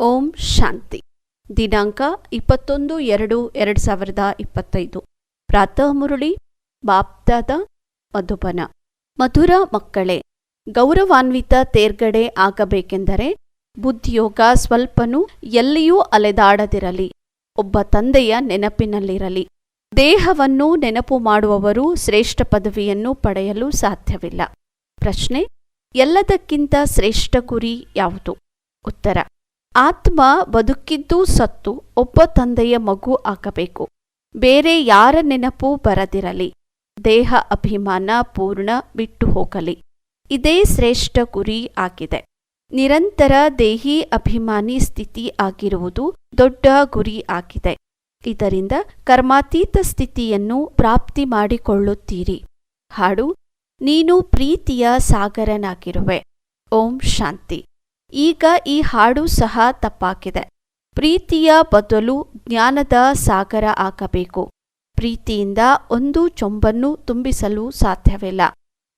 ಓಂ ಶಾಂತಿ. ದಿನಾಂಕ ಇಪ್ಪತ್ತೊಂದು ಎರಡು ಎರಡು ಸಾವಿರದ ಇಪ್ಪತ್ತೈದು. ಪ್ರಾತಃ ಮುರುಳಿ, ಬಾಪ್ದಾದ ಮಧುಬನ. ಮಧುರ ಮಕ್ಕಳೇ, ಗೌರವಾನ್ವಿತ ತೇರ್ಗಡೆ ಆಗಬೇಕೆಂದರೆ ಬುದ್ಧಿಯೋಗ ಸ್ವಲ್ಪನೂ ಎಲ್ಲಿಯೂ ಅಲೆದಾಡದಿರಲಿ. ಒಬ್ಬ ತಂದೆಯ ನೆನಪಿನಲ್ಲಿರಲಿ. ದೇಹವನ್ನು ನೆನಪು ಮಾಡುವವರು ಶ್ರೇಷ್ಠ ಪದವಿಯನ್ನು ಪಡೆಯಲು ಸಾಧ್ಯವಿಲ್ಲ. ಪ್ರಶ್ನೆ, ಎಲ್ಲದಕ್ಕಿಂತ ಶ್ರೇಷ್ಠ ಗುರಿ ಯಾವುದು? ಉತ್ತರ ಆತ್ಮ ಬದುಕಿದ್ದು ಸತ್ತು, ಒಬ್ಬ ತಂದೆಯ ಮಗು ಆಗಬೇಕು. ಬೇರೆ ಯಾರ ನೆನಪು ಬರದಿರಲಿ. ದೇಹ ಅಭಿಮಾನ ಪೂರ್ಣ ಬಿಟ್ಟು ಹೋಗಲಿ. ಇದೇ ಶ್ರೇಷ್ಠ ಗುರಿ ಆಗಿದೆ. ನಿರಂತರ ದೇಹಿ ಅಭಿಮಾನಿ ಸ್ಥಿತಿ ಆಗಿರುವುದು ದೊಡ್ಡ ಗುರಿ ಆಗಿದೆ. ಇದರಿಂದ ಕರ್ಮಾತೀತ ಸ್ಥಿತಿಯನ್ನು ಪ್ರಾಪ್ತಿ ಮಾಡಿಕೊಳ್ಳುತ್ತೀರಿ. ಹಾಡು, ನೀನು ಪ್ರೀತಿಯ ಸಾಗರನಾಗಿರುವೆ. ಓಂ ಶಾಂತಿ. ಈಗ ಈ ಹಾಡು ಸಹ ತಪ್ಪಾಗಿದೆ. ಪ್ರೀತಿಯ ಬದಲು ಜ್ಞಾನದ ಸಾಗರ ಆಗಬೇಕು. ಪ್ರೀತಿಯಿಂದ ಒಂದು ಚೊಂಬನ್ನು ತುಂಬಿಸಲು ಸಾಧ್ಯವಿಲ್ಲ.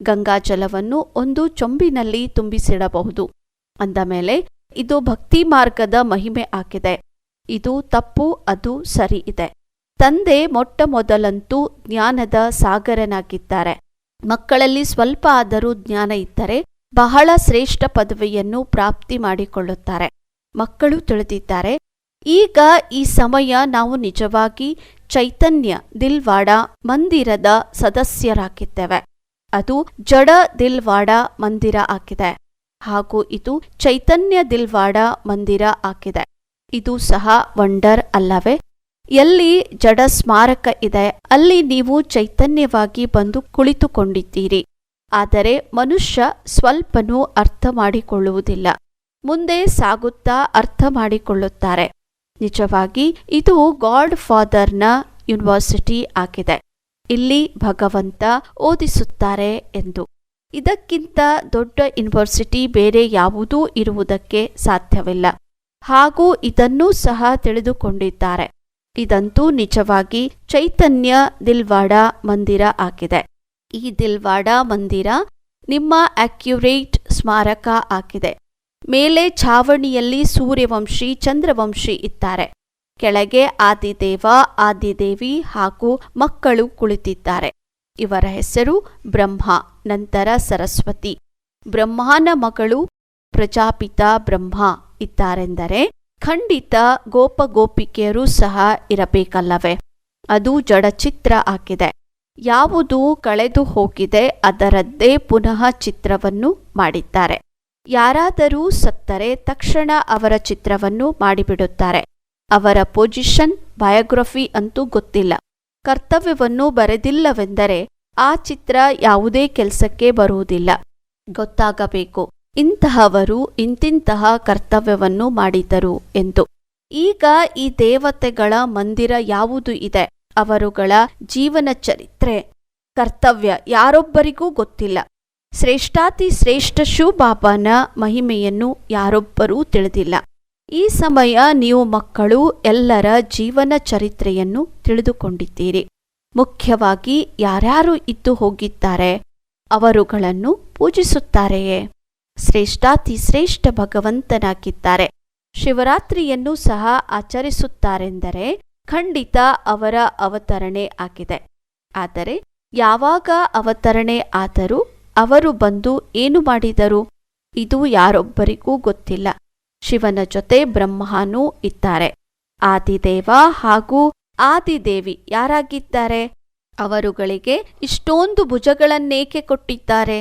ಗಂಗಾಜಲವನ್ನು ಒಂದು ಚೊಂಬಿನಲ್ಲಿ ತುಂಬಿಸಿಡಬಹುದು. ಅಂದ ಮೇಲೆ, ಇದು ಭಕ್ತಿ ಮಾರ್ಗದ ಮಹಿಮೆ ಆಗಿದೆ. ಇದು ತಪ್ಪು, ಅದು ಸರಿ ಇದೆ. ತಂದೆ ಮೊಟ್ಟ ಮೊದಲಂತೂ ಜ್ಞಾನದ ಸಾಗರನಾಗಿದ್ದಾರೆ. ಮಕ್ಕಳಲ್ಲಿ ಸ್ವಲ್ಪ ಆದರೂ ಜ್ಞಾನ ಇದ್ದರೆ ಬಹಳ ಶ್ರೇಷ್ಠ ಪದವಿಯನ್ನು ಪ್ರಾಪ್ತಿ ಮಾಡಿಕೊಳ್ಳುತ್ತಾರೆ. ಮಕ್ಕಳು ತಿಳಿದಿದ್ದಾರೆ, ಈಗ ಈ ಸಮಯ ನಾವು ನಿಜವಾಗಿ ಚೈತನ್ಯ ದಿಲ್ವಾಡ ಮಂದಿರದ ಸದಸ್ಯರಾಗಿದ್ದೇವೆ. ಅದು ಜಡ ದಿಲ್ವಾಡ ಮಂದಿರ ಆಗಿದೆ ಹಾಗೂ ಇದು ಚೈತನ್ಯ ದಿಲ್ವಾಡ ಮಂದಿರ ಆಗಿದೆ. ಇದು ಸಹ ವಂಡರ್ ಅಲ್ಲವೇ? ಎಲ್ಲಿ ಜಡ ಸ್ಮಾರಕ ಇದೆ, ಅಲ್ಲಿ ನೀವು ಚೈತನ್ಯವಾಗಿ ಬಂದು ಕುಳಿತುಕೊಂಡಿದ್ದೀರಿ. ಆದರೆ ಮನುಷ್ಯ ಸ್ವಲ್ಪನೂ ಅರ್ಥ ಮಾಡಿಕೊಳ್ಳುವುದಿಲ್ಲ ಮುಂದೆ ಸಾಗುತ್ತಾ ಅರ್ಥ ಮಾಡಿಕೊಳ್ಳುತ್ತಾರೆ ನಿಜವಾಗಿ ಇದು ಗಾಡ್ ಫಾದರ್ನ ಯೂನಿವರ್ಸಿಟಿ ಆಗಿದೆ. ಇಲ್ಲಿ ಭಗವಂತ ಓದಿಸುತ್ತಾರೆ ಎಂದು. ಇದಕ್ಕಿಂತ ದೊಡ್ಡ ಯೂನಿವರ್ಸಿಟಿ ಬೇರೆ ಯಾವುದೂ ಇರುವುದಕ್ಕೆ ಸಾಧ್ಯವಿಲ್ಲ. ಹಾಗೂ ಇದನ್ನೂ ಸಹ ತಿಳಿದುಕೊಂಡಿದ್ದಾರೆ. ಇದಂತೂ ನಿಜವಾಗಿ ಚೈತನ್ಯ ದಿಲ್ವಾಡ ಮಂದಿರ ಆಗಿದೆ. ಈ ದಿಲ್ವಾಡ ಮಂದಿರ ನಿಮ್ಮ ಅಕ್ಯುರೇಟ್ ಸ್ಮಾರಕ ಆಗಿದೆ. ಮೇಲೆ ಛಾವಣಿಯಲ್ಲಿ ಸೂರ್ಯವಂಶಿ, ಚಂದ್ರವಂಶಿ ಇದ್ದಾರೆ. ಕೆಳಗೆ ಆದಿದೇವ, ಆದಿದೇವಿ ಹಾಗೂ ಮಕ್ಕಳು ಕುಳಿತಿದ್ದಾರೆ. ಇವರ ಹೆಸರು ಬ್ರಹ್ಮ, ನಂತರ ಸರಸ್ವತಿ. ಬ್ರಹ್ಮನ ಮಗಳು ಪ್ರಜಾಪಿತ ಬ್ರಹ್ಮ ಇದ್ದಾರೆಂದರೆ ಖಂಡಿತ ಗೋಪಗೋಪಿಕೆಯರು ಸಹ ಇರಬೇಕಲ್ಲವೇ? ಅದು ಜಡಚಿತ್ರ ಆಗಿದೆ. ಯಾವುದು ಕಳೆದು ಹೋಗಿದೆ ಅದರದ್ದೇ ಪುನಃ ಚಿತ್ರವನ್ನು ಮಾಡಿದ್ದಾರೆ. ಯಾರಾದರೂ ಸತ್ತರೆ ತಕ್ಷಣ ಅವರ ಚಿತ್ರವನ್ನು ಮಾಡಿಬಿಡುತ್ತಾರೆ. ಅವರ ಪೊಸಿಷನ್, ಬಯೋಗ್ರಫಿ ಅಂತೂ ಗೊತ್ತಿಲ್ಲ. ಕರ್ತವ್ಯವನ್ನು ಬರೆದಿಲ್ಲವೆಂದರೆ ಆ ಚಿತ್ರ ಯಾವುದೇ ಕೆಲಸಕ್ಕೆ ಬರುವುದಿಲ್ಲ. ಗೊತ್ತಾಗಬೇಕು, ಇಂತಹವರು ಇಂತಿಂತಹ ಕರ್ತವ್ಯವನ್ನು ಮಾಡಿದರು ಎಂದು. ಈಗ ಈ ದೇವತೆಗಳ ಮಂದಿರ ಯಾವುದು ಇದೆ? ಅವರುಗಳ ಜೀವನ ಚರಿತ್ರೆ. ಕರ್ತವ್ಯ ಯಾರೊಬ್ಬರಿಗೂ ಗೊತ್ತಿಲ್ಲ. ಶ್ರೇಷ್ಠಾತಿ ಶ್ರೇಷ್ಠ ಶಿವಬಾಬಾನ ಮಹಿಮೆಯನ್ನು ಯಾರೊಬ್ಬರೂ ತಿಳಿದಿಲ್ಲ. ಈ ಸಮಯ ನೀವು ಮಕ್ಕಳು ಎಲ್ಲರ ಜೀವನ ಚರಿತ್ರೆಯನ್ನು ತಿಳಿದುಕೊಂಡಿದ್ದೀರಿ. ಮುಖ್ಯವಾಗಿ ಯಾರ್ಯಾರು ಇದ್ದು ಹೋಗಿದ್ದಾರೆ, ಅವರುಗಳನ್ನು ಪೂಜಿಸುತ್ತಾರೆಯೇ? ಶ್ರೇಷ್ಠಾತಿ ಶ್ರೇಷ್ಠ ಭಗವಂತನಾಗಿದ್ದಾರೆ. ಶಿವರಾತ್ರಿಯನ್ನು ಸಹ ಆಚರಿಸುತ್ತಾರೆಂದರೆ ಖಂಡಿತ ಅವರ ಅವತರಣೆ ಆಗಿದೆ. ಆದರೆ ಯಾವಾಗ ಅವತರಣೆ ಆದರೂ ಅವರು ಬಂದು ಏನು ಮಾಡಿದರು? ಇದು ಯಾರೊಬ್ಬರಿಗೂ ಗೊತ್ತಿಲ್ಲ. ಶಿವನ ಜೊತೆ ಬ್ರಹ್ಮನೂ ಇದ್ದಾರೆ. ಆದಿದೇವ ಹಾಗೂ ಆದಿದೇವಿ ಯಾರಾಗಿದ್ದಾರೆ? ಅವರುಗಳಿಗೆ ಇಷ್ಟೊಂದು ಭುಜಗಳನ್ನೇಕೆ ಕೊಟ್ಟಿದ್ದಾರೆ?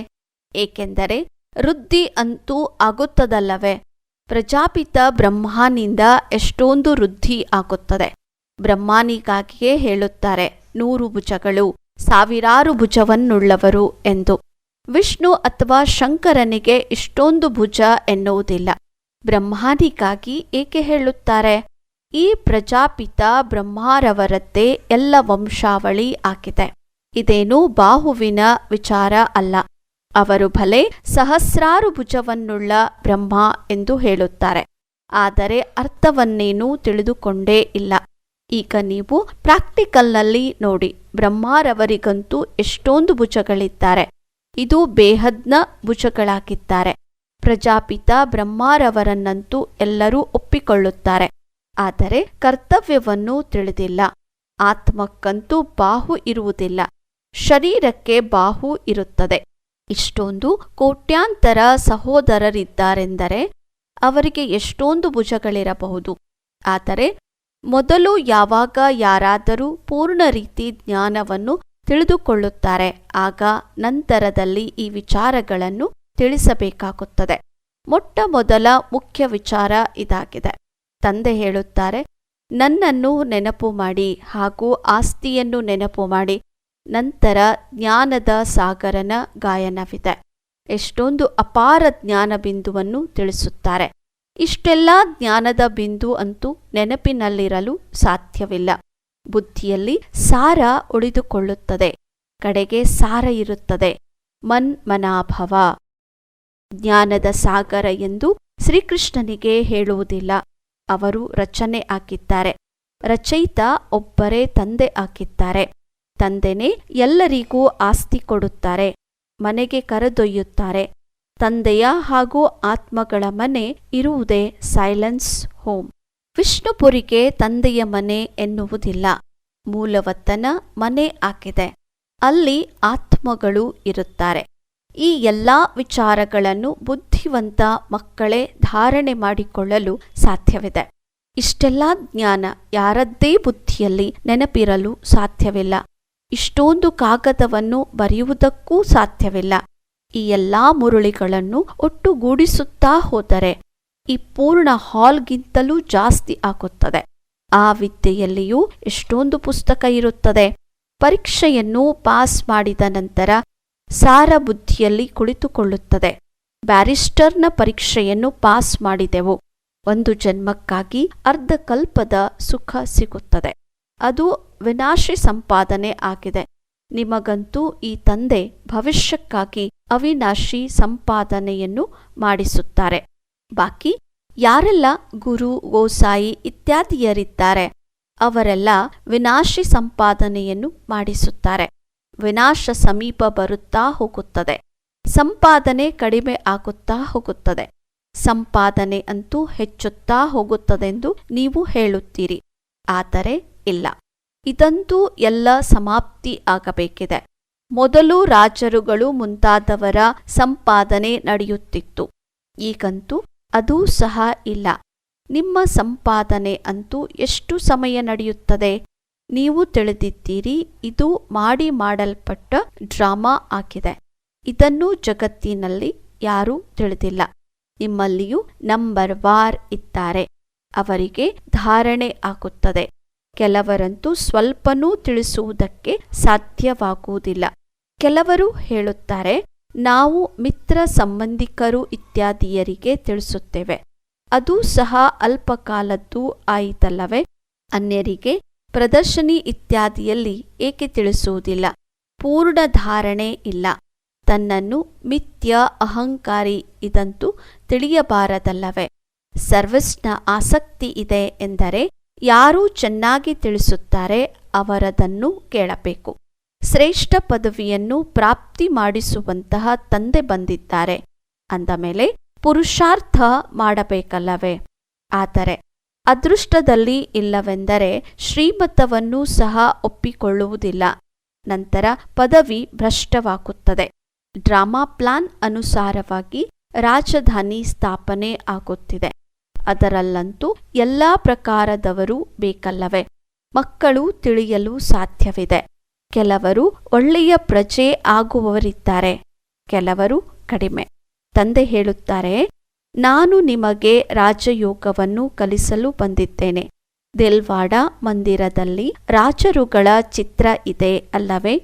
ಏಕೆಂದರೆ ವೃದ್ಧಿ ಅಂತೂ ಆಗುತ್ತದಲ್ಲವೇ? ಪ್ರಜಾಪಿತ ಬ್ರಹ್ಮನಿಂದ ಎಷ್ಟೊಂದು ವೃದ್ಧಿ ಆಗುತ್ತದೆ. ಬ್ರಹ್ಮಾನಿಗಾಗಿಯೇ ಹೇಳುತ್ತಾರೆ. ನೂರು ಭುಜಗಳು, ಸಾವಿರಾರು ಭುಜವನ್ನುಳ್ಳವರು ಎಂದು. ವಿಷ್ಣು ಅಥವಾ ಶಂಕರನಿಗೆ ಇಷ್ಟೊಂದು ಭುಜ ಎನ್ನುವುದಿಲ್ಲ. ಬ್ರಹ್ಮಾನಿಗಾಗಿ ಏಕೆ ಹೇಳುತ್ತಾರೆ? ಈ ಪ್ರಜಾಪಿತ ಬ್ರಹ್ಮಾರವರದ್ದೇ ಎಲ್ಲ ವಂಶಾವಳಿ ಆಗಿದೆ. ಇದೇನು ಬಾಹುವಿನ ವಿಚಾರ ಅಲ್ಲ. ಅವರು ಭಲೆ ಸಹಸ್ರಾರು ಭುಜವನ್ನುಳ್ಳ ಬ್ರಹ್ಮ ಎಂದು ಹೇಳುತ್ತಾರೆ. ಆದರೆ ಅರ್ಥವನ್ನೇನೂ ತಿಳಿದುಕೊಂಡೇ ಇಲ್ಲ. ಈಗ ನೀವು ಪ್ರಾಕ್ಟಿಕಲ್ನಲ್ಲಿ ನೋಡಿ. ಬ್ರಹ್ಮಾರವರಿಗಂತೂ ಎಷ್ಟೊಂದು ಭುಜಗಳಿದ್ದಾರೆ. ಇದು ಬೇಹದ್ನ ಭುಜಗಳಾಗಿದ್ದಾರೆ. ಪ್ರಜಾಪಿತ ಬ್ರಹ್ಮಾರವರನ್ನಂತೂ ಎಲ್ಲರೂ ಒಪ್ಪಿಕೊಳ್ಳುತ್ತಾರೆ. ಆದರೆ ಕರ್ತವ್ಯವನ್ನು ತಿಳಿದಿಲ್ಲ. ಆತ್ಮಕ್ಕಂತೂ ಬಾಹು ಇರುವುದಿಲ್ಲ. ಶರೀರಕ್ಕೆ ಬಾಹು ಇರುತ್ತದೆ. ಇಷ್ಟೊಂದು ಕೋಟ್ಯಾಂತರ ಸಹೋದರರಿದ್ದಾರೆಂದರೆ ಅವರಿಗೆ ಎಷ್ಟೊಂದು ಭುಜಗಳಿರಬಹುದು. ಆದರೆ ಮೊದಲು ಯಾವಾಗ ಯಾರಾದರೂ ಪೂರ್ಣ ರೀತಿ ಜ್ಞಾನವನ್ನು ತಿಳಿದುಕೊಳ್ಳುತ್ತಾರೆ, ಆಗ ನಂತರದಲ್ಲಿ ಈ ವಿಚಾರಗಳನ್ನು ತಿಳಿಸಬೇಕಾಗುತ್ತದೆ. ಮೊಟ್ಟ ಮೊದಲ ಮುಖ್ಯ ವಿಚಾರ ಇದಾಗಿದೆ. ತಂದೆ ಹೇಳುತ್ತಾರೆ, ನನ್ನನ್ನು ನೆನಪು ಮಾಡಿ ಹಾಗೂ ಆಸ್ತಿಯನ್ನು ನೆನಪು ಮಾಡಿ. ನಂತರ ಜ್ಞಾನದ ಸಾಗರನ ಗಾಯನವಿದೆ. ಎಷ್ಟೊಂದು ಅಪಾರ ಜ್ಞಾನ ಬಿಂದುವನ್ನು ತಿಳಿಸುತ್ತಾರೆ. ಇಷ್ಟೆಲ್ಲ ಜ್ಞಾನದ ಬಿಂದು ಅಂತೂ ನೆನಪಿನಲ್ಲಿರಲು ಸಾಧ್ಯವಿಲ್ಲ. ಬುದ್ಧಿಯಲ್ಲಿ ಸಾರ ಉಳಿದುಕೊಳ್ಳುತ್ತದೆ. ಕಡೆಗೆ ಸಾರ ಇರುತ್ತದೆ. ಮನ್ ಮನಾಭವ. ಜ್ಞಾನದ ಸಾಗರ ಎಂದು ಶ್ರೀಕೃಷ್ಣನಿಗೆ ಹೇಳುವುದಿಲ್ಲ. ಅವರು ರಚನೆ ಹಾಕಿದ್ದಾರೆ. ರಚಯಿತ ಒಬ್ಬರೇ ತಂದೆ ಹಾಕಿದ್ದಾರೆ. ತಂದೆನೇ ಎಲ್ಲರಿಗೂ ಆಸ್ತಿ ಕೊಡುತ್ತಾರೆ. ಮನೆಗೆ ಕರೆದೊಯ್ಯುತ್ತಾರೆ. ತಂದೆಯ ಹಾಗೂ ಆತ್ಮಗಳ ಮನೆ ಇರುವುದೇ ಸೈಲೆನ್ಸ್ ಹೋಮ್. ವಿಷ್ಣುಪುರಿಗೆ ತಂದೆಯ ಮನೆ ಎನ್ನುವುದಿಲ್ಲ. ಮೂಲವತ್ತನ ಮನೆ ಆಗಿದೆ. ಅಲ್ಲಿ ಆತ್ಮಗಳು ಇರುತ್ತಾರೆ. ಈ ಎಲ್ಲ ವಿಚಾರಗಳನ್ನು ಬುದ್ಧಿವಂತ ಮಕ್ಕಳೇ ಧಾರಣೆ ಮಾಡಿಕೊಳ್ಳಲು ಸಾಧ್ಯವಿದೆ. ಇಷ್ಟೆಲ್ಲ ಜ್ಞಾನ ಯಾರದ್ದೇ ಬುದ್ಧಿಯಲ್ಲಿ ನೆನಪಿರಲು ಸಾಧ್ಯವಿಲ್ಲ. ಇಷ್ಟೊಂದು ಕಾಗದವನ್ನು ಬರೆಯುವುದಕ್ಕೂ ಸಾಧ್ಯವಿಲ್ಲ. ಈ ಎಲ್ಲಾ ಮುರುಳಿಗಳನ್ನು ಒಟ್ಟುಗೂಡಿಸುತ್ತಾ ಹೋದರೆ ಈ ಪೂರ್ಣ ಹಾಲ್ಗಿಂತಲೂ ಜಾಸ್ತಿ ಆಗುತ್ತದೆ. ಆ ವಿದ್ಯೆಯಲ್ಲಿಯೂ ಎಷ್ಟೊಂದು ಪುಸ್ತಕ ಇರುತ್ತದೆ. ಪರೀಕ್ಷೆಯನ್ನು ಪಾಸ್ ಮಾಡಿದ ನಂತರ ಸಾರ ಬುದ್ಧಿಯಲ್ಲಿ ಕುಳಿತುಕೊಳ್ಳುತ್ತದೆ. ಬ್ಯಾರಿಸ್ಟರ್ನ ಪರೀಕ್ಷೆಯನ್ನು ಪಾಸ್ ಮಾಡಿದೆವು. ಒಂದು ಜನ್ಮಕ್ಕಾಗಿ ಅರ್ಧಕಲ್ಪದ ಸುಖ ಸಿಗುತ್ತದೆ. ಅದು ವಿನಾಶಿ ಸಂಪಾದನೆ ಆಗಿದೆ. ನಿಮಗಂತೂ ಈ ತಂದೆ ಭವಿಷ್ಯಕ್ಕಾಗಿ ಅವಿನಾಶಿ ಸಂಪಾದನೆಯನ್ನು ಮಾಡಿಸುತ್ತಾರೆ. ಬಾಕಿ ಯಾರೆಲ್ಲ ಗುರು, ಗೋಸಾಯಿ ಇತ್ಯಾದಿಯರಿದ್ದಾರೆ, ಅವರೆಲ್ಲ ವಿನಾಶಿ ಸಂಪಾದನೆಯನ್ನು ಮಾಡಿಸುತ್ತಾರೆ. ವಿನಾಶ ಸಮೀಪ ಬರುತ್ತಾ ಹೋಗುತ್ತದೆ. ಸಂಪಾದನೆ ಕಡಿಮೆ ಆಗುತ್ತಾ ಹೋಗುತ್ತದೆ. ಸಂಪಾದನೆ ಅಂತೂ ಹೆಚ್ಚುತ್ತಾ ಹೋಗುತ್ತದೆಂದು ನೀವು ಹೇಳುತ್ತೀರಿ. ಆದರೆ ಇಲ್ಲ. ಇದಂತೂ ಎಲ್ಲ ಸಮಾಪ್ತಿ ಆಗಬೇಕಿದೆ. ಮೊದಲು ರಾಜರುಗಳು ಮುಂತಾದವರ ಸಂಪಾದನೆ ನಡೆಯುತ್ತಿತ್ತು. ಈಗಂತೂ ಅದೂ ಸಹ ಇಲ್ಲ. ನಿಮ್ಮ ಸಂಪಾದನೆ ಅಂತೂ ಎಷ್ಟು ಸಮಯ ನಡೆಯುತ್ತದೆ? ನೀವು ತಿಳಿದಿದ್ದೀರಿ, ಇದು ಮಾಡಿ ಮಾಡಲ್ಪಟ್ಟ ಡ್ರಾಮಾ ಆಗಿದೆ. ಇದನ್ನು ಜಗತ್ತಿನಲ್ಲಿ ಯಾರೂ ತಿಳಿದಿಲ್ಲ. ನಿಮ್ಮಲ್ಲಿಯೂ ನಂಬರ್ ವಾರ್ ಇದ್ದಾರೆ. ಅವರಿಗೆ ಧಾರಣೆ ಆಗುತ್ತದೆ. ಕೆಲವರಂತೂ ಸ್ವಲ್ಪನೂ ತಿಳಿಸುವುದಕ್ಕೆ ಸಾಧ್ಯವಾಗುವುದಿಲ್ಲ. ಕೆಲವರು ಹೇಳುತ್ತಾರೆ, ನಾವು ಮಿತ್ರ ಸಂಬಂಧಿಕರು ಇತ್ಯಾದಿಯರಿಗೆ ತಿಳಿಸುತ್ತೇವೆ. ಅದೂ ಸಹ ಅಲ್ಪಕಾಲದ್ದು ಆಯಿತಲ್ಲವೇ? ಅನ್ಯರಿಗೆ ಪ್ರದರ್ಶನಿ ಇತ್ಯಾದಿಯಲ್ಲಿ ಏಕೆ ತಿಳಿಸುವುದಿಲ್ಲ? ಪೂರ್ಣ ಧಾರಣೆ ಇಲ್ಲ. ತನ್ನನ್ನು ಮಿಥ್ಯ ಅಹಂಕಾರಿ ಇದಂತೂ ತಿಳಿಯಬಾರದಲ್ಲವೇ? ಸರ್ವಿಸ್ನ ಆಸಕ್ತಿ ಇದೆ ಎಂದರೆ ಯಾರು ಚೆನ್ನಾಗಿ ತಿಳಿಸುತ್ತಾರೆ ಅವರದನ್ನು ಕೇಳಬೇಕು. ಶ್ರೇಷ್ಠ ಪದವಿಯನ್ನು ಪ್ರಾಪ್ತಿ ಮಾಡಿಸುವಂತಹ ತಂದೆ ಬಂದಿದ್ದಾರೆ. ಅಂದ ಮೇಲೆ ಪುರುಷಾರ್ಥ ಮಾಡಬೇಕಲ್ಲವೇ? ಆದರೆ ಅದೃಷ್ಟದಲ್ಲಿ ಇಲ್ಲವೆಂದರೆ ಶ್ರೀಮತವನ್ನು ಸಹ ಒಪ್ಪಿಕೊಳ್ಳುವುದಿಲ್ಲ. ನಂತರ ಪದವಿ ಭ್ರಷ್ಟವಾಗುತ್ತದೆ. ಡ್ರಾಮಾ ಪ್ಲಾನ್ ಅನುಸಾರವಾಗಿ ರಾಜಧಾನಿ ಸ್ಥಾಪನೆ ಆಗುತ್ತಿದೆ. ಅದರಲ್ಲಂತೂ ಎಲ್ಲ ಪ್ರಕಾರದವರು ಬೇಕಲ್ಲವೇ? ಮಕ್ಕಳು ತಿಳಿಯಲು ಸಾಧ್ಯವಿದೆ. ಕೆಲವರು ಒಳ್ಳೆಯ ಪ್ರಜೆ ಆಗುವವರಿದ್ದಾರೆ. ಕೆಲವರು ಕಡಿಮೆ. ತಂದೆ ಹೇಳುತ್ತಾರೆ, ನಾನು ನಿಮಗೆ ರಾಜಯೋಗವನ್ನು ಕಲಿಸಲು ಬಂದಿದ್ದೇನೆ. ದೆಲ್ವಾಡ ಮಂದಿರದಲ್ಲಿ ರಾಜರುಗಳ ಚಿತ್ರ ಇದೆ ಅಲ್ಲವೇ?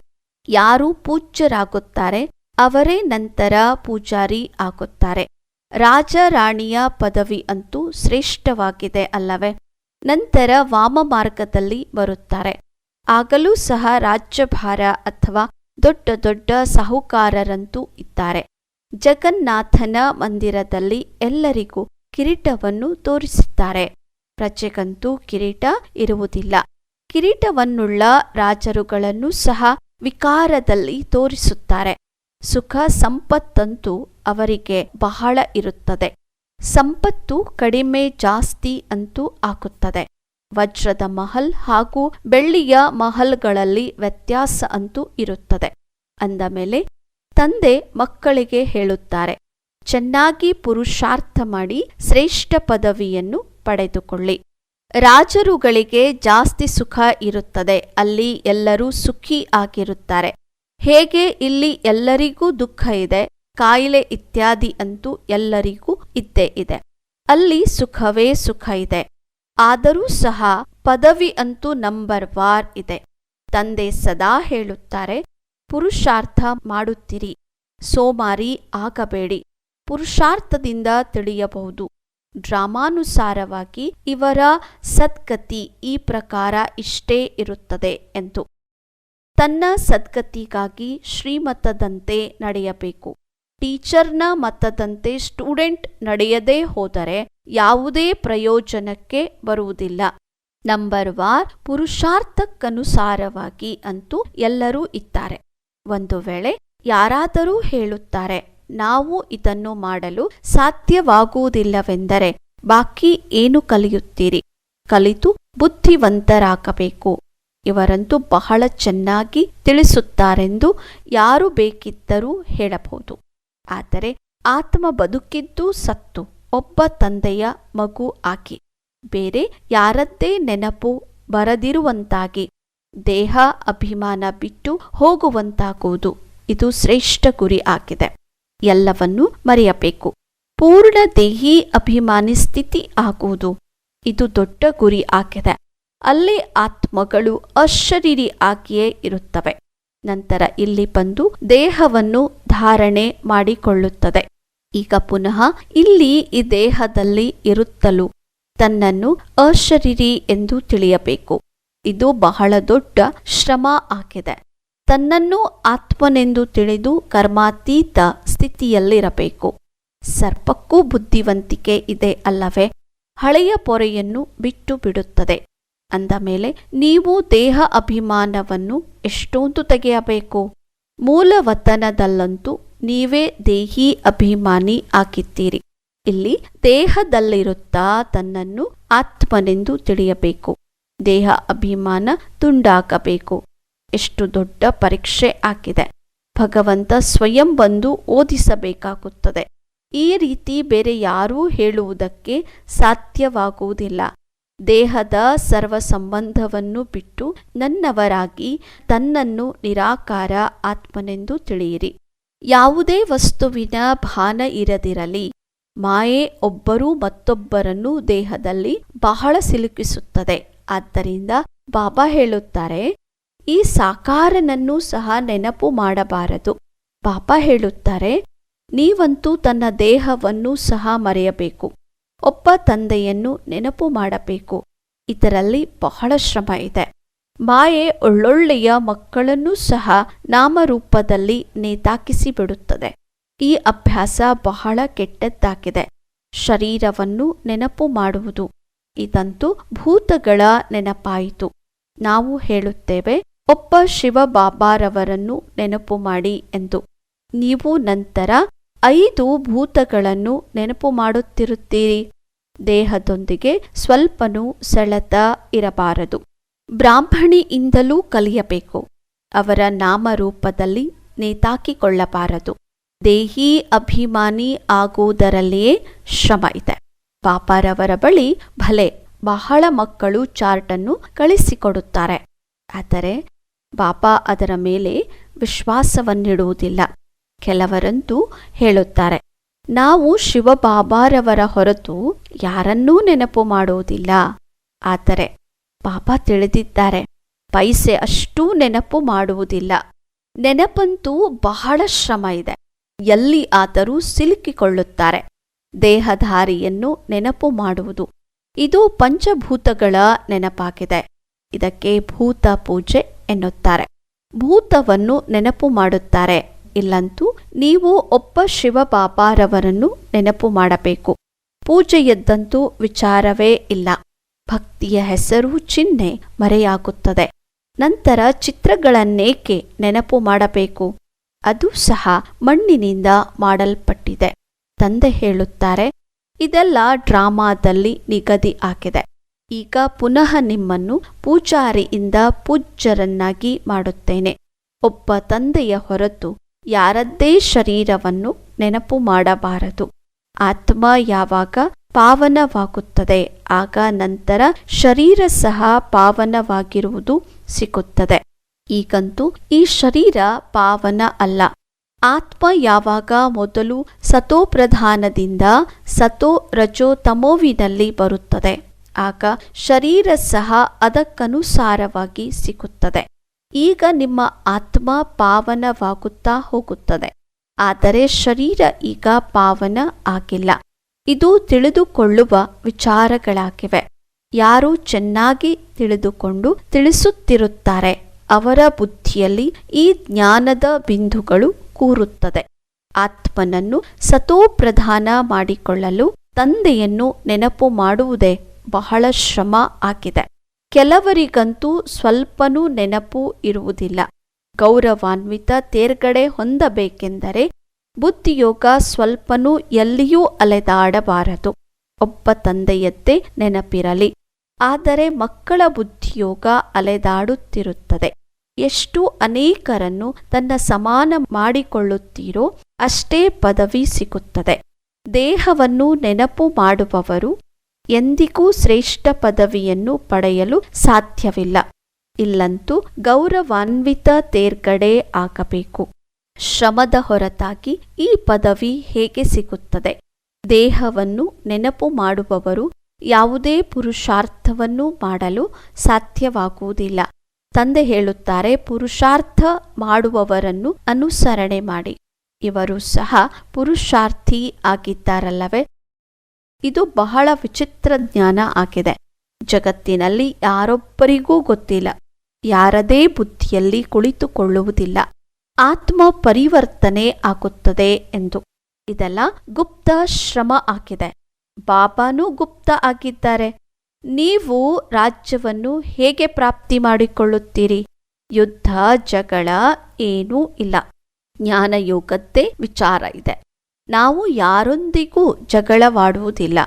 ಯಾರು ಪೂಜ್ಯರಾಗುತ್ತಾರೆ, ಅವರೇ ನಂತರ ಪೂಜಾರಿ ಆಗುತ್ತಾರೆ. ರಾಜ ರಾಣಿಯ ಪದವಿ ಅಂತೂ ಶ್ರೇಷ್ಠವಾಗಿದೆ ಅಲ್ಲವೇ? ನಂತರ ವಾಮ ಮಾರ್ಗದಲ್ಲಿ ಬರುತ್ತಾರೆ. ಆಗಲೂ ಸಹ ರಾಜ್ಯಭಾರ ಅಥವಾ ದೊಡ್ಡ ದೊಡ್ಡ ಸಾಹುಕಾರರಂತೂ ಇದ್ದಾರೆ. ಜಗನ್ನಾಥನ ಮಂದಿರದಲ್ಲಿ ಎಲ್ಲರಿಗೂ ಕಿರೀಟವನ್ನು ತೋರಿಸುತ್ತಾರೆ ಪ್ರಜೆಗಂತೂ ಕಿರೀಟ ಇರುವುದಿಲ್ಲ. ಕಿರೀಟವನ್ನುಳ್ಳ ರಾಜರುಗಳನ್ನು ಸಹ ವಿಕಾರದಲ್ಲಿ ತೋರಿಸುತ್ತಾರೆ. ಸುಖ ಸಂಪತ್ತಂತೂ ಅವರಿಗೆ ಬಹಳ ಇರುತ್ತದೆ. ಸಂಪತ್ತು ಕಡಿಮೆ ಜಾಸ್ತಿ ಅಂತೂ ಆಗುತ್ತದೆ ವಜ್ರದ ಮಹಲ್ ಹಾಗೂ ಬೆಳ್ಳಿಯ ಮಹಲ್ಗಳಲ್ಲಿ ವ್ಯತ್ಯಾಸ ಅಂತೂ ಇರುತ್ತದೆ. ಅಂದ ಮೇಲೆ ತಂದೆ ಮಕ್ಕಳಿಗೆ ಹೇಳುತ್ತಾರೆ, ಚೆನ್ನಾಗಿ ಪುರುಷಾರ್ಥ ಮಾಡಿ ಶ್ರೇಷ್ಠ ಪದವಿಯನ್ನು ಪಡೆದುಕೊಳ್ಳಿ. ರಾಜರುಗಳಿಗೆ ಜಾಸ್ತಿ ಸುಖ ಇರುತ್ತದೆ, ಅಲ್ಲಿ ಎಲ್ಲರೂ ಸುಖಿ ಆಗಿರುತ್ತಾರೆ. ಹೇಗೆ ಇಲ್ಲಿ ಎಲ್ಲರಿಗೂ ದುಃಖ ಇದೆ, ಕಾಯಿಲೆ ಇತ್ಯಾದಿ ಅಂತೂ ಎಲ್ಲರಿಗೂ ಇದ್ದೇ ಇದೆ. ಅಲ್ಲಿ ಸುಖವೇ ಸುಖ ಇದೆ. ಆದರೂ ಸಹ ಪದವಿ ಅಂತೂ ನಂಬರ್ ವಾರ್ ಇದೆ. ತಂದೆ ಸದಾ ಹೇಳುತ್ತಾರೆ, ಪುರುಷಾರ್ಥ ಮಾಡುತ್ತಿರಿ, ಸೋಮಾರಿ ಆಗಬೇಡಿ, ಪುರುಷಾರ್ಥದಿಂದ ತಿಳಿಯಬಹುದು. ಡ್ರಾಮಾನುಸಾರವಾಗಿ ಇವರ ಸತ್ಕತಿ ಈ ಪ್ರಕಾರ ಇಷ್ಟೇ ಇರುತ್ತದೆ ಎಂದು ತನ್ನ ಸದ್ಗತಿಗಾಗಿ ಶ್ರೀಮತದಂತೆ ನಡೆಯಬೇಕು. ಟೀಚರ್ನ ಮತದಂತೆ ಸ್ಟೂಡೆಂಟ್ ನಡೆಯದೇ ಹೋದರೆ ಯಾವುದೇ ಪ್ರಯೋಜನಕ್ಕೆ ಬರುವುದಿಲ್ಲ. ನಂಬರ್ ವಾರ್ ಪುರುಷಾರ್ಥಕ್ಕನುಸಾರವಾಗಿ ಅಂತೂ ಎಲ್ಲರೂ ಇದ್ದಾರೆ. ಒಂದು ವೇಳೆ ಯಾರಾದರೂ ಹೇಳುತ್ತಾರೆ, ನಾವು ಇದನ್ನು ಮಾಡಲು ಸಾಧ್ಯವಾಗುವುದಿಲ್ಲವೆಂದರೆ ಬಾಕಿ ಏನು ಕಲಿಯುತ್ತೀರಿ? ಕಲಿತು ಬುದ್ಧಿವಂತರಾಗಬೇಕು. ಇವರಂತೂ ಬಹಳ ಚೆನ್ನಾಗಿ ತಿಳಿಸುತ್ತಾರೆಂದು ಯಾರು ಬೇಕಿದ್ದರೂ ಹೇಳಬಹುದು. ಆದರೆ ಆತ್ಮ ಬದುಕಿದ್ದು ಸತ್ತು, ಒಬ್ಬ ತಂದೆಯ ಮಗು ಆಗಿ. ಬೇರೆ ಯಾರದ್ದೇ ನೆನಪು ಬರದಿರುವಂತಾಗಿ, ದೇಹ ಅಭಿಮಾನ ಬಿಟ್ಟು ಹೋಗುವಂತಾಗುವುದು ಇದು ಶ್ರೇಷ್ಠ ಗುರಿ ಆಗಿದೆ. ಎಲ್ಲವನ್ನೂ ಮರೆಯಬೇಕು. ಪೂರ್ಣ ದೇಹಿ ಅಭಿಮಾನಿ ಸ್ಥಿತಿ ಆಗುವುದು ಇದು ದೊಡ್ಡ ಗುರಿ ಆಗಿದೆ. ಅಲ್ಲಿ ಆತ್ಮಗಳು ಅಶರೀರಿ ಆಗಿಯೇ ಇರುತ್ತವೆ. ನಂತರ ಇಲ್ಲಿ ಬಂದು ದೇಹವನ್ನು ಧಾರಣೆ ಮಾಡಿಕೊಳ್ಳುತ್ತದೆ. ಈಗ ಪುನಃ ಇಲ್ಲಿ ಈ ದೇಹದಲ್ಲಿ ಇರುತ್ತಲೂ ತನ್ನನ್ನು ಅಶರೀರಿ ಎಂದು ತಿಳಿಯಬೇಕು. ಇದು ಬಹಳ ದೊಡ್ಡ ಶ್ರಮ ಆಗಿದೆ. ತನ್ನನ್ನು ಆತ್ಮನೆಂದು ತಿಳಿದು ಕರ್ಮಾತೀತ ಸ್ಥಿತಿಯಲ್ಲಿರಬೇಕು. ಸರ್ಪಕ್ಕೂ ಬುದ್ಧಿವಂತಿಕೆ ಇದೆ ಅಲ್ಲವೇ? ಹಳೆಯ ಪೊರೆಯನ್ನು ಬಿಟ್ಟು ಬಿಡುತ್ತದೆ. ಅಂದ ಮೇಲೆ, ನೀವು ದೇಹ ಅಭಿಮಾನವನ್ನು ಎಷ್ಟೊಂದು ತೆಗೆಯಬೇಕು? ಮೂಲವತನದಲ್ಲಂತೂ ನೀವೇ ದೇಹಿ ಅಭಿಮಾನಿ ಆಗಿದ್ದೀರಿ. ಇಲ್ಲಿ ದೇಹದಲ್ಲಿರುತ್ತಾ ತನ್ನನ್ನು ಆತ್ಮನೆಂದು ತಿಳಿಯಬೇಕು. ದೇಹ ಅಭಿಮಾನ ತುಂಡಾಗಬೇಕು. ಎಷ್ಟು ದೊಡ್ಡ ಪರೀಕ್ಷೆ ಆಗಿದೆ. ಭಗವಂತ ಸ್ವಯಂ ಬಂದು ಓದಿಸಬೇಕಾಗುತ್ತದೆ. ಈ ರೀತಿ ಬೇರೆ ಯಾರೂ ಹೇಳುವುದಕ್ಕೆ ಸಾಧ್ಯವಾಗುವುದಿಲ್ಲ. ದೇಹದ ಸರ್ವ ಸಂಬಂಧವನ್ನು ಬಿಟ್ಟು ನನ್ನವರಾಗಿ ತನ್ನನ್ನು ನಿರಾಕಾರ ಆತ್ಮನೆಂದು ತಿಳಿಯಿರಿ. ಯಾವುದೇ ವಸ್ತುವಿನ ಭಾನ ಇರದಿರಲಿ. ಮಾಯೆ ಒಬ್ಬರು ಮತ್ತೊಬ್ಬರನ್ನು ದೇಹದಲ್ಲಿ ಬಹಳ ಸಿಲುಕಿಸುತ್ತದೆ. ಆದ್ದರಿಂದ ಬಾಬಾ ಹೇಳುತ್ತಾರೆ, ಈ ಸಾಕಾರನನ್ನು ಸಹ ನೆನಪು ಮಾಡಬಾರದು. ಬಾಬಾ ಹೇಳುತ್ತಾರೆ, ನೀವಂತೂ ತನ್ನ ದೇಹವನ್ನು ಸಹ ಮರೆಯಬೇಕು. ಒಬ್ಬ ತಂದೆಯನ್ನು ನೆನಪು ಮಾಡಬೇಕು. ಇದರಲ್ಲಿ ಬಹಳ ಶ್ರಮ ಇದೆ. ಮಾಯೆ ಒಳ್ಳೊಳ್ಳೆಯ ಮಕ್ಕಳನ್ನೂ ಸಹ ನಾಮರೂಪದಲ್ಲಿ ನೇತಾಕಿಸಿ ಬಿಡುತ್ತದೆ. ಈ ಅಭ್ಯಾಸ ಬಹಳ ಕೆಟ್ಟದ್ದಾಗಿದೆ. ಶರೀರವನ್ನು ನೆನಪು ಮಾಡುವುದು. ಇದಂತೂ ಭೂತಗಳ ನೆನಪಾಯಿತು. ನಾವು ಹೇಳುತ್ತೇವೆ, ಒಬ್ಬ ಶಿವಬಾಬಾರವರನ್ನು ನೆನಪು ಮಾಡಿ ಎಂದು. ನೀವು ನಂತರ ಐದು ಭೂತಗಳನ್ನು ನೆನಪು ಮಾಡುತ್ತಿರುತ್ತೀರಿ. ದೇಹದೊಂದಿಗೆ ಸ್ವಲ್ಪನೂ ಸೆಳೆತ ಇರಬಾರದು. ಬ್ರಾಹ್ಮಣಿಯಿಂದಲೂ ಕಲಿಯಬೇಕು. ಅವರ ನಾಮರೂಪದಲ್ಲಿ ನೇತಾಕಿಕೊಳ್ಳಬಾರದು. ದೇಹಿ ಅಭಿಮಾನಿ ಆಗುವುದರಲ್ಲಿಯೇ ಶ್ರಮ ಇದೆ ಪಾಪಾರವರ ಬಳಿ ಭಲೆ, ಬಹಳ ಮಕ್ಕಳು ಚಾರ್ಟನ್ನು ಕಳಿಸಿಕೊಡುತ್ತಾರೆ. ಆದರೆ ಬಾಪಾ ಅದರ ಮೇಲೆ ವಿಶ್ವಾಸವನ್ನಿಡುವುದಿಲ್ಲ. ಕೆಲವರಂತೂ ಹೇಳುತ್ತಾರೆ. ನಾವು ಶಿವಬಾಬಾರವರ ಹೊರತು ಯಾರನ್ನೂ ನೆನಪು ಮಾಡುವುದಿಲ್ಲ. ಆದರೆ ಬಾಬಾ ತಿಳಿದಿದ್ದಾರೆ, ಪೈಸೆ ಅಷ್ಟೂ ನೆನಪು ಮಾಡುವುದಿಲ್ಲ. ನೆನಪಂತೂ ಬಹಳ ಶ್ರಮ ಇದೆ. ಎಲ್ಲಿ ಆದರೂ ಸಿಲುಕಿಕೊಳ್ಳುತ್ತಾರೆ. ದೇಹಧಾರಿಯನ್ನು ನೆನಪು ಮಾಡುವುದು. ಇದು ಪಂಚಭೂತಗಳ ನೆನಪಾಗಿದೆ. ಇದಕ್ಕೆ ಭೂತ ಪೂಜೆ ಎನ್ನುತ್ತಾರೆ. ಭೂತವನ್ನು ನೆನಪು ಮಾಡುತ್ತಾರೆ. ಇಲ್ಲಂತೂ ನೀವು ಒಬ್ಬ ಶಿವಬಾಬಾರವರನ್ನು ನೆನಪು ಮಾಡಬೇಕು. ಪೂಜೆಯದ್ದಂತೂ ವಿಚಾರವೇ ಇಲ್ಲ. ಭಕ್ತಿಯ ಹೆಸರು ಚಿಹ್ನೆ ಮರೆಯಾಗುತ್ತದೆ. ನಂತರ ಚಿತ್ರಗಳನ್ನೇಕೆ ನೆನಪು ಮಾಡಬೇಕು? ಅದು ಸಹ ಮಣ್ಣಿನಿಂದ ಮಾಡಲ್ಪಟ್ಟಿದೆ. ತಂದೆ ಹೇಳುತ್ತಾರೆ, ಇದೆಲ್ಲ ಡ್ರಾಮಾದಲ್ಲಿ ನಿಗದಿ ಆಗಿದೆ. ಈಗ ಪುನಃ ನಿಮ್ಮನ್ನು ಪೂಜಾರಿಯಿಂದ ಪೂಜ್ಯರನ್ನಾಗಿ ಮಾಡುತ್ತೇನೆ. ಒಬ್ಬ ತಂದೆಯ ಹೊರತು ಯಾರದ್ದೇ ಶರೀರವನ್ನು ನೆನಪು ಮಾಡಬಾರದು. ಆತ್ಮ ಯಾವಾಗ ಪಾವನವಾಗುತ್ತದೆ, ಆಗ ನಂತರ ಶರೀರ ಸಹ ಪಾವನವಾಗಿರುವುದು ಸಿಗುತ್ತದೆ ಈಗಂತೂ ಈ ಶರೀರ ಪಾವನ ಅಲ್ಲ. ಆತ್ಮ ಯಾವಾಗ ಮೊದಲು ಸತೋಪ್ರಧಾನದಿಂದ ಸತೋ ರಜೋ ತಮೋವಿನಲ್ಲಿ ಬರುತ್ತದೆ, ಆಗ ಶರೀರ ಸಹ ಅದಕ್ಕನುಸಾರವಾಗಿ ಸಿಗುತ್ತದೆ ಈಗ ನಿಮ್ಮ ಆತ್ಮ ಪಾವನವಾಗುತ್ತಾ ಹೋಗುತ್ತದೆ. ಆದರೆ ಶರೀರ ಈಗ ಪಾವನ ಆಗಿಲ್ಲ. ಇದು ತಿಳಿದುಕೊಳ್ಳುವ ವಿಚಾರಗಳಾಗಿವೆ. ಯಾರು ಚೆನ್ನಾಗಿ ತಿಳಿದುಕೊಂಡು ತಿಳಿಸುತ್ತಿರುತ್ತಾರೆ, ಅವರ ಬುದ್ಧಿಯಲ್ಲಿ ಈ ಜ್ಞಾನದ ಬಿಂದುಗಳು ಕೂರುತ್ತದೆ. ಆತ್ಮನನ್ನು ಸತೋಪ್ರಧಾನ ಮಾಡಿಕೊಳ್ಳಲು ತಂದೆಯನ್ನು ನೆನಪು ಮಾಡುವುದೇ ಬಹಳ ಶ್ರಮ ಆಗಿದೆ. ಕೆಲವರಿಗಂತೂ ಸ್ವಲ್ಪನೂ ನೆನಪು ಇರುವುದಿಲ್ಲ. ಗೌರವಾನ್ವಿತ ತೇರ್ಗಡೆ ಹೊಂದಬೇಕೆಂದರೆ ಬುದ್ಧಿಯೋಗ ಸ್ವಲ್ಪನೂ ಎಲ್ಲಿಯೂ ಅಲೆದಾಡಬಾರದು. ಒಬ್ಬ ತಂದೆಯದ್ದೇ ನೆನಪಿರಲಿ. ಆದರೆ ಮಕ್ಕಳ ಬುದ್ಧಿಯೋಗ ಅಲೆದಾಡುತ್ತಿರುತ್ತದೆ. ಎಷ್ಟು ಅನೇಕರನ್ನು ತನ್ನ ಸಮಾನ ಮಾಡಿಕೊಳ್ಳುತ್ತೀರೋ ಅಷ್ಟೇ ಪದವಿ ಸಿಗುತ್ತದೆ. ದೇಹವನ್ನು ನೆನಪು ಮಾಡುವವರು ಎಂದಿಗೂ ಶ್ರೇಷ್ಠ ಪದವಿಯನ್ನು ಪಡೆಯಲು ಸಾಧ್ಯವಿಲ್ಲ. ಇಲ್ಲಂತೂ ಗೌರವಾನ್ವಿತ ತೇರ್ಗಡೆ ಆಗಬೇಕು. ಶ್ರಮದ ಹೊರತಾಗಿ ಈ ಪದವಿ ಹೇಗೆ ಸಿಗುತ್ತದೆ? ದೇಹವನ್ನು ನೆನಪು ಮಾಡುವವರು ಯಾವುದೇ ಪುರುಷಾರ್ಥವನ್ನು ಮಾಡಲು ಸಾಧ್ಯವಾಗುವುದಿಲ್ಲ. ತಂದೆ ಹೇಳುತ್ತಾರೆ, ಪುರುಷಾರ್ಥ ಮಾಡುವವರನ್ನು ಅನುಸರಣೆ ಮಾಡಿ. ಇವರು ಸಹ ಪುರುಷಾರ್ಥಿ ಆಗಿದ್ದಾರಲ್ಲವೇ? ಇದು ಬಹಳ ವಿಚಿತ್ರ ಜ್ಞಾನ ಆಗಿದೆ. ಜಗತ್ತಿನಲ್ಲಿ ಯಾರೊಬ್ಬರಿಗೂ ಗೊತ್ತಿಲ್ಲ. ಯಾರದೇ ಬುದ್ಧಿಯಲ್ಲಿ ಕುಳಿತುಕೊಳ್ಳುವುದಿಲ್ಲ. ಆತ್ಮ ಪರಿವರ್ತನೆ ಆಗುತ್ತದೆ ಎಂದು. ಇದೆಲ್ಲ ಗುಪ್ತ ಶ್ರಮ ಆಗಿದೆ. ಬಾಬಾನೂ ಗುಪ್ತ ಆಗಿದ್ದಾರೆ. ನೀವು ರಾಜ್ಯವನ್ನು ಹೇಗೆ ಪ್ರಾಪ್ತಿ ಮಾಡಿಕೊಳ್ಳುತ್ತೀರಿ? ಯುದ್ಧ ಜಗಳ ಏನೂ ಇಲ್ಲ. ಜ್ಞಾನಯೋಗದ್ದೇ ವಿಚಾರ ಇದೆ. ನಾವು ಯಾರೊಂದಿಗೂ ಜಗಳವಾಡುವುದಿಲ್ಲ.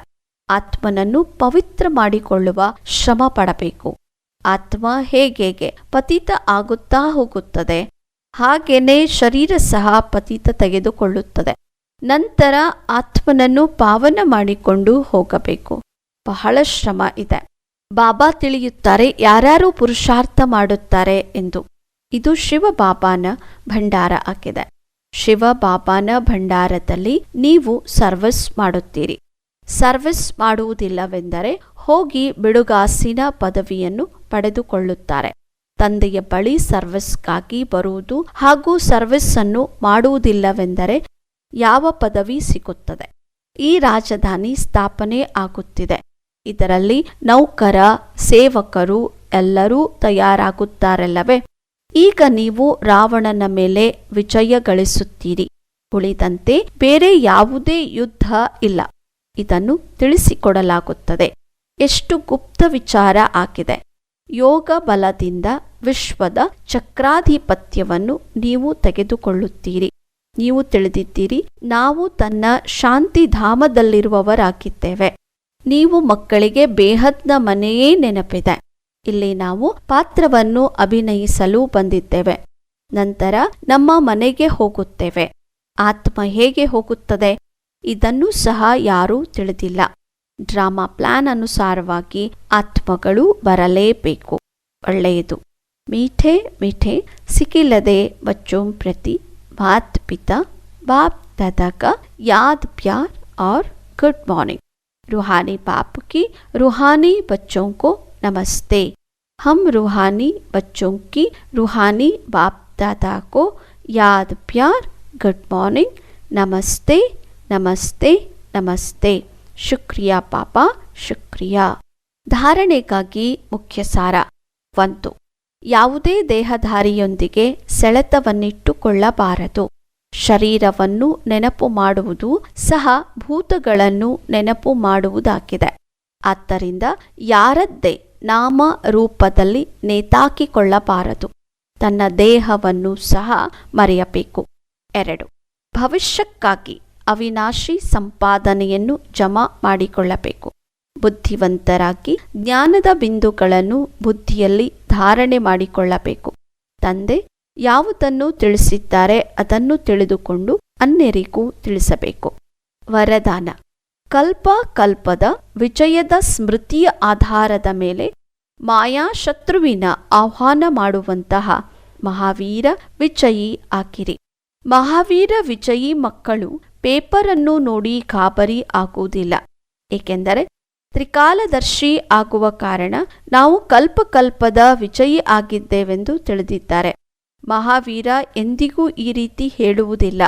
ಆತ್ಮನನ್ನು ಪವಿತ್ರ ಮಾಡಿಕೊಳ್ಳುವ ಶ್ರಮ ಪಡಬೇಕು ಆತ್ಮ ಹೇಗೆ ಪತಿತ ಆಗುತ್ತಾ ಹೋಗುತ್ತದೆ ಹಾಗೆಯೇ ಶರೀರ ಸಹ ಪತಿತ ತೆಗೆದುಕೊಳ್ಳುತ್ತದೆ. ನಂತರ ಆತ್ಮನನ್ನು ಪಾವನ ಮಾಡಿಕೊಂಡು ಹೋಗಬೇಕು. ಬಹಳ ಶ್ರಮ ಇದೆ. ಬಾಬಾ ತಿಳಿಯುತ್ತಾರೆ, ಯಾರ್ಯಾರು ಪುರುಷಾರ್ಥ ಮಾಡುತ್ತಾರೆ ಎಂದು. ಇದು ಶಿವ ಬಾಬಾನ ಭಂಡಾರ ಆಗಿದೆ. ಶಿವ ಬಾಬಾನ ಭಂಡಾರದಲ್ಲಿ ನೀವು ಸರ್ವಿಸ್ ಮಾಡುತ್ತೀರಿ. ಸರ್ವಿಸ್ ಮಾಡುವುದಿಲ್ಲವೆಂದರೆ ಹೋಗಿ ಬಿಡುಗಾಸಿನ ಪದವಿಯನ್ನು ಪಡೆದುಕೊಳ್ಳುತ್ತಾರೆ. ತಂದೆಯ ಬಳಿ ಸರ್ವಿಸ್ಗಾಗಿ ಬರುವುದು ಹಾಗೂ ಸರ್ವಿಸ್ ಅನ್ನು ಮಾಡುವುದಿಲ್ಲವೆಂದರೆ ಯಾವ ಪದವಿ ಸಿಗುತ್ತದೆ? ಈ ರಾಜಧಾನಿ ಸ್ಥಾಪನೆ ಆಗುತ್ತಿದೆ. ಇದರಲ್ಲಿ ನೌಕರ, ಸೇವಕರು ಎಲ್ಲರೂ ತಯಾರಾಗುತ್ತಾರಲ್ಲವೇ? ಈಗ ನೀವು ರಾವಣನ ಮೇಲೆ ವಿಜಯ ಗಳಿಸುತ್ತೀರಿ. ಉಳಿದಂತೆ ಬೇರೆ ಯಾವುದೇ ಯುದ್ಧ ಇಲ್ಲ. ಇದನ್ನು ತಿಳಿಸಿಕೊಡಲಾಗುತ್ತದೆ. ಎಷ್ಟು ಗುಪ್ತ ವಿಚಾರ ಆಗಿದೆ. ಯೋಗ ಬಲದಿಂದ ವಿಶ್ವದ ಚಕ್ರಾಧಿಪತ್ಯವನ್ನು ನೀವು ತೆಗೆದುಕೊಳ್ಳುತ್ತೀರಿ. ನೀವು ತಿಳಿದಿದ್ದೀರಿ, ನಾವು ತನ್ನ ಶಾಂತಿಧಾಮದಲ್ಲಿರುವವರಾಗಿದ್ದೇವೆ. ನೀವು ಮಕ್ಕಳಿಗೆ ಬೇಹದ್ನ ಮನೆಯೇ ನೆನಪಿದೆ. ಇಲ್ಲಿ ನಾವು ಪಾತ್ರವನ್ನು ಅಭಿನಯಿಸಲು ಬಂದಿದ್ದೇವೆ ನಂತರ ನಮ್ಮ ಮನೆಗೆ ಹೋಗುತ್ತೇವೆ ಆತ್ಮ ಹೇಗೆ ಹೋಗುತ್ತದೆ ಇದನ್ನು ಸಹ ಯಾರೂ ತಿಳಿದಿಲ್ಲ ಡ್ರಾಮಾ ಪ್ಲಾನ್ ಅನುಸಾರವಾಗಿ ಆತ್ಮಗಳು ಬರಲೇಬೇಕು ಒಳ್ಳೆಯದು ಮೀಠೆ ಮೀಠೆ ಸಿಕ್ಕಿಲ್ಲದೆ ಬಚ್ಚೋಂ ಪ್ರತಿ ಮಾತ್ ಪಿತಾ बाप दादा का याद प्यार और गुड मॉर्निंग रूहानी बाप की रूहानी बच्चों को नमस्ते हम रूहानी बच्चों की रूहानी बाप दादा को याद प्यार गुड मॉर्निंग नमस्ते नमस्ते नमस्ते ಶುಕ್ರಿಯಾ ಪಾಪ ಶುಕ್ರಿಯಾ ಧಾರಣೆಗಾಗಿ ಮುಖ್ಯ ಸಾರ ಒಂದು ಯಾವುದೇ ದೇಹಧಾರಿಯೊಂದಿಗೆ ಸೆಳೆತವನ್ನಿಟ್ಟುಕೊಳ್ಳಬಾರದು ಶರೀರವನ್ನು ನೆನಪು ಮಾಡುವುದು ಸಹ ಭೂತಗಳನ್ನು ನೆನಪು ಮಾಡುವುದಾಗಿದೆ ಆದ್ದರಿಂದ ಯಾರದ್ದೇ ನಾಮ ರೂಪದಲ್ಲಿ ನೇತಾಕಿಕೊಳ್ಳಬಾರದು. ತನ್ನ ದೇಹವನ್ನು ಸಹ ಮರೆಯಬೇಕು. ಎರಡು, ಭವಿಷ್ಯಕ್ಕಾಗಿ ಅವಿನಾಶಿ ಸಂಪಾದನೆಯನ್ನು ಜಮಾ ಮಾಡಿಕೊಳ್ಳಬೇಕು. ಬುದ್ಧಿವಂತರಾಗಿ ಜ್ಞಾನದ ಬಿಂದುಗಳನ್ನು ಬುದ್ಧಿಯಲ್ಲಿ ಧಾರಣೆ ಮಾಡಿಕೊಳ್ಳಬೇಕು. ತಂದೆ, ಯಾವುದನ್ನು ತಿಳಿಸಿದ್ದಾರೆ ಅದನ್ನು ತಿಳಿದುಕೊಂಡು ಅನ್ಯರಿಗೂ ತಿಳಿಸಬೇಕು. ವರದಾನ ಕಲ್ಪ ಕಲ್ಪದ ವಿಜಯದ ಸ್ಮೃತಿಯ ಆಧಾರದ ಮೇಲೆ ಮಾಯಾ ಶತ್ರುವಿನ ಆಹ್ವಾನ ಮಾಡುವಂತಹ ಮಹಾವೀರ ವಿಜಯಿ ಆಕಿರಿ ಮಹಾವೀರ ವಿಜಯಿ ಮಕ್ಕಳು ಪೇಪರನ್ನು ನೋಡಿ ಗಾಬರಿ ಆಗುವುದಿಲ್ಲ. ಏಕೆಂದರೆ ತ್ರಿಕಾಲದರ್ಶಿ ಆಗುವ ಕಾರಣ ನಾವು ಕಲ್ಪಕಲ್ಪದ ವಿಜಯಿ ಆಗಿದ್ದೇವೆಂದು ತಿಳಿದಿದ್ದಾರೆ. ಮಹಾವೀರ ಎಂದಿಗೂ ಈ ರೀತಿ ಹೇಳುವುದಿಲ್ಲ.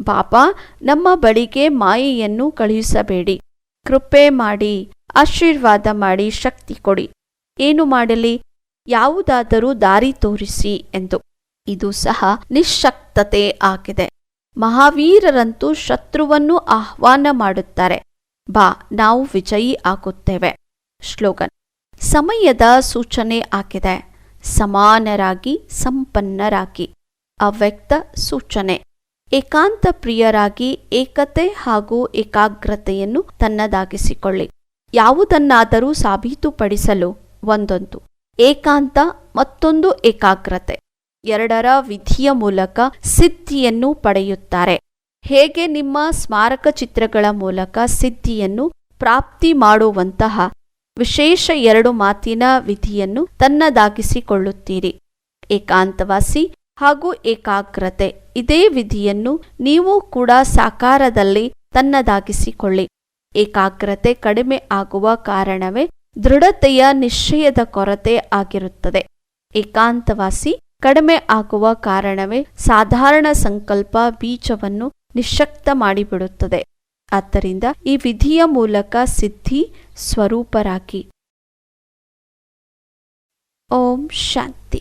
ಬಾಬಾ ನಮ್ಮ ಬಳಿಗೆ ಮಾಯೆಯನ್ನು ಕಳುಹಿಸಬೇಡಿ. ಕೃಪೆ ಮಾಡಿ, ಆಶೀರ್ವಾದ ಮಾಡಿ, ಶಕ್ತಿ ಕೊಡಿ. ಏನು ಮಾಡಲಿ? ಯಾವುದಾದರೂ ದಾರಿ ತೋರಿಸಿ ಎಂದು. ಇದು ಸಹ ನಿಶಕ್ತತೆ ಆಗಿದೆ. ಮಹಾವೀರರಂತೂ ಶತ್ರುವನ್ನು ಆಹ್ವಾನ ಮಾಡುತ್ತಾರೆ. ಬಾ, ನಾವು ವಿಜಯಿ ಆಗುತ್ತೇವೆ. ಶ್ಲೋಗನ್. ಸಮಯದ ಸೂಚನೆ ಆಗಿದೆ. ಸಮಾನರಾಗಿ, ಸಂಪನ್ನರಾಗಿ. ಅವ್ಯಕ್ತ ಸೂಚನೆ. ಏಕಾಂತ ಪ್ರಿಯರಾಗಿ ಏಕತೆ ಹಾಗೂ ಏಕಾಗ್ರತೆಯನ್ನು ತನ್ನದಾಗಿಸಿಕೊಳ್ಳಿ. ಯಾವುದನ್ನಾದರೂ ಸಾಬೀತುಪಡಿಸಲು ಒಂದೊಂದು. ಏಕಾಂತ ಮತ್ತೊಂದು ಏಕಾಗ್ರತೆ. ಎರಡರ ವಿಧಿಯ ಮೂಲಕ ಸಿದ್ಧಿಯನ್ನು ಪಡೆಯುತ್ತಾರೆ. ಹೇಗೆ ನಿಮ್ಮ ಸ್ಮಾರಕ ಚಿತ್ರಗಳ ಮೂಲಕ ಸಿದ್ಧಿಯನ್ನು ಪ್ರಾಪ್ತಿ ಮಾಡುವಂತಹ ವಿಶೇಷ ಎರಡು ಮಾತಿನ ವಿಧಿಯನ್ನು ತನ್ನದಾಗಿಸಿಕೊಳ್ಳುತ್ತೀರಿ. ಏಕಾಂತವಾಸಿ ಹಾಗೂ ಏಕಾಗ್ರತೆ. ಇದೇ ವಿಧಿಯನ್ನು ನೀವು ಕೂಡ ಸಾಕಾರದಲ್ಲಿ ತನ್ನದಾಗಿಸಿಕೊಳ್ಳಿ. ಏಕಾಗ್ರತೆ ಕಡಿಮೆ ಆಗುವ ಕಾರಣವೇ ದೃಢತೆಯ ನಿಶ್ಚಯದ ಕೊರತೆ ಆಗಿರುತ್ತದೆ. ಏಕಾಂತವಾಸಿ ಕಡಿಮೆ ಆಗುವ ಕಾರಣವೇ ಸಾಧಾರಣ ಸಂಕಲ್ಪ ಬೀಜವನ್ನು ನಿಶಕ್ತ ಮಾಡಿಬಿಡುತ್ತದೆ. ಆದ್ದರಿಂದ ಈ ವಿಧಿಯ ಮೂಲಕ ಸಿದ್ಧಿ ಸ್ವರೂಪರಾಗಿ. ಓಂ ಶಾಂತಿ.